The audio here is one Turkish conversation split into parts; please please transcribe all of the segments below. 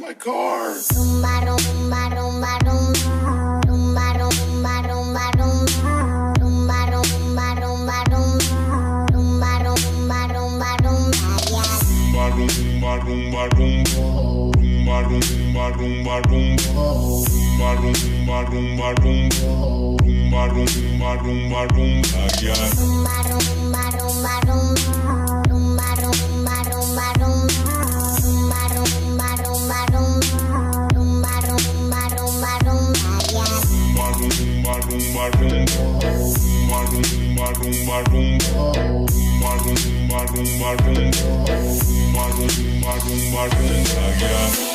my car. Yeah. Rumba, rumba, rumba, rumba, rumba, rumba,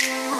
yeah.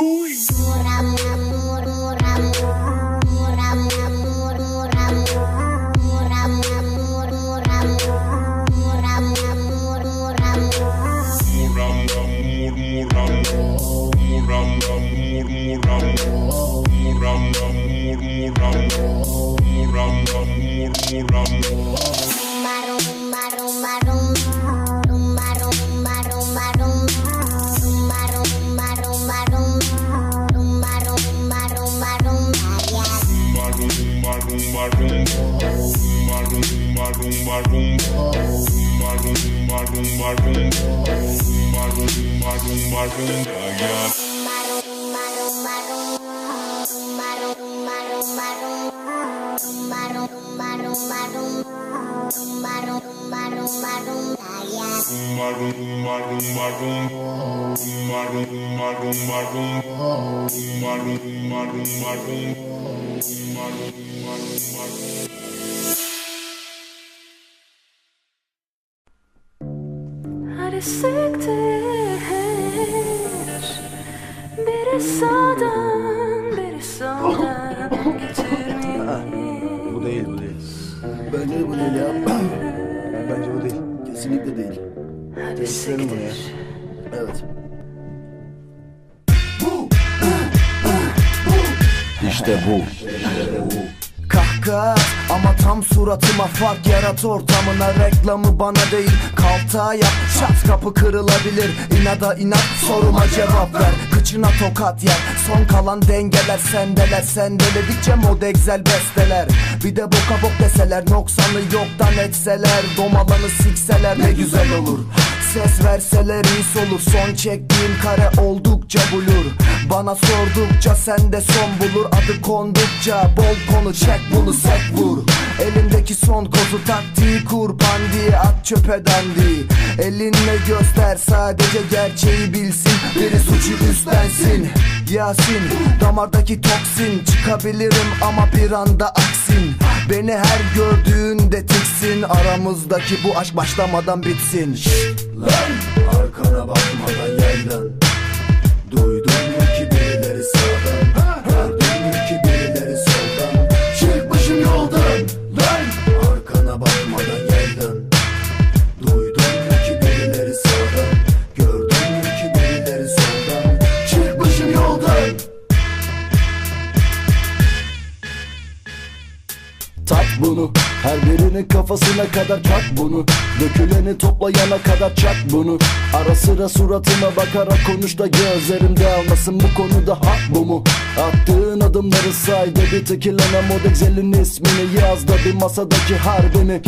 vui Muram, muram, muram, muram, muram, muram, muram, muram, muram, muram, muram, muram, muram, muram, muram, rumba, rumba, rumba, rumba, rumba, rumba, rumba, rumba, rumba, rumba, rumba, yeah. Rumba, rumba, Hadi siktir Biri sağdan biri soldan Getirmeyin Bu değil bu değil. Bence de bu değil ya. Bence bu değil. Kesinlikle değil. Hadi Değiştirelim bunu ya. siktir Evet. İşte bu. Kahkaha ama tam suratıma fark yarat ortamına. Reklamı bana değil Kaltağa yap. Şat kapı kırılabilir. İnada inat soruma cevap ver. Kıçına tokat yer son kalan dengeler sendeler. Sendeledikçe mod egzel besteler. Bir de boka bok deseler noksanı yoktan etseler. Domalanı sikseler ne güzel olur. Ses verseler iyi olur. Son çektiğim kare oldukça bulur Bana sordukça sende son bulur. Adı kondukça bol konu. Çek bunu sek vur. Elimdeki son kozu taktiği kur. Pandiyi at çöpe dandiyi Elinle göster sadece gerçeği bilsin. Biri suçu üstlensin. Yasin damardaki toksin. Çıkabilirim ama bir anda aksin. Beni her gördüğünde tiksin. Aramızdaki bu aşk başlamadan bitsin. Lan kafasına kadar çak bunu. Döküleni toplayana kadar çak bunu. Ara sıra suratıma bakarak konuş da gözlerimde almasın. Bu konuda hak bu mu? Attığın adımları say dedi. Tekilene mod Excel'in ismini yaz da bir masadaki harbini.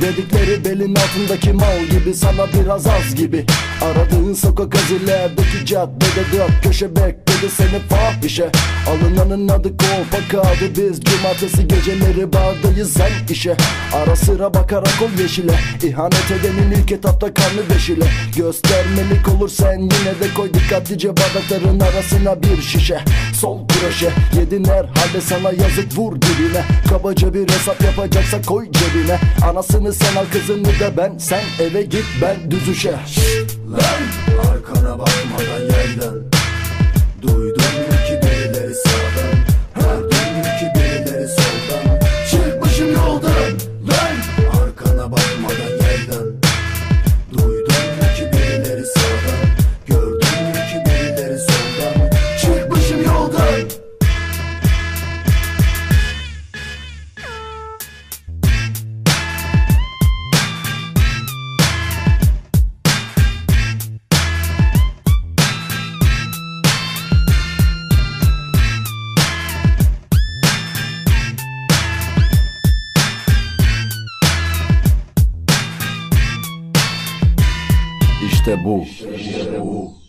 Dedikleri belin altındaki mal gibi sana biraz az gibi Aradığın sokak azilerdeki caddede dört köşe bekledi seni fahişe Alınanın adı kolpa kaldı biz Cumartesi geceleri bardayız sen işe. Ara sıra bakarak ol yeşile. İhanet edenin ilk etapta karnı deşile. Göstermelik olur sen yine de koy dikkatlice bardakların arasına bir şişe. Sol kroşe yedin herhalde sana yazık vur dibine Kabaca bir hesap yapacaksa koy cebine. Anasını sen al kızını da ben Sen eve git ben düzüşe Lan arkana bakmadan yerden Istambul.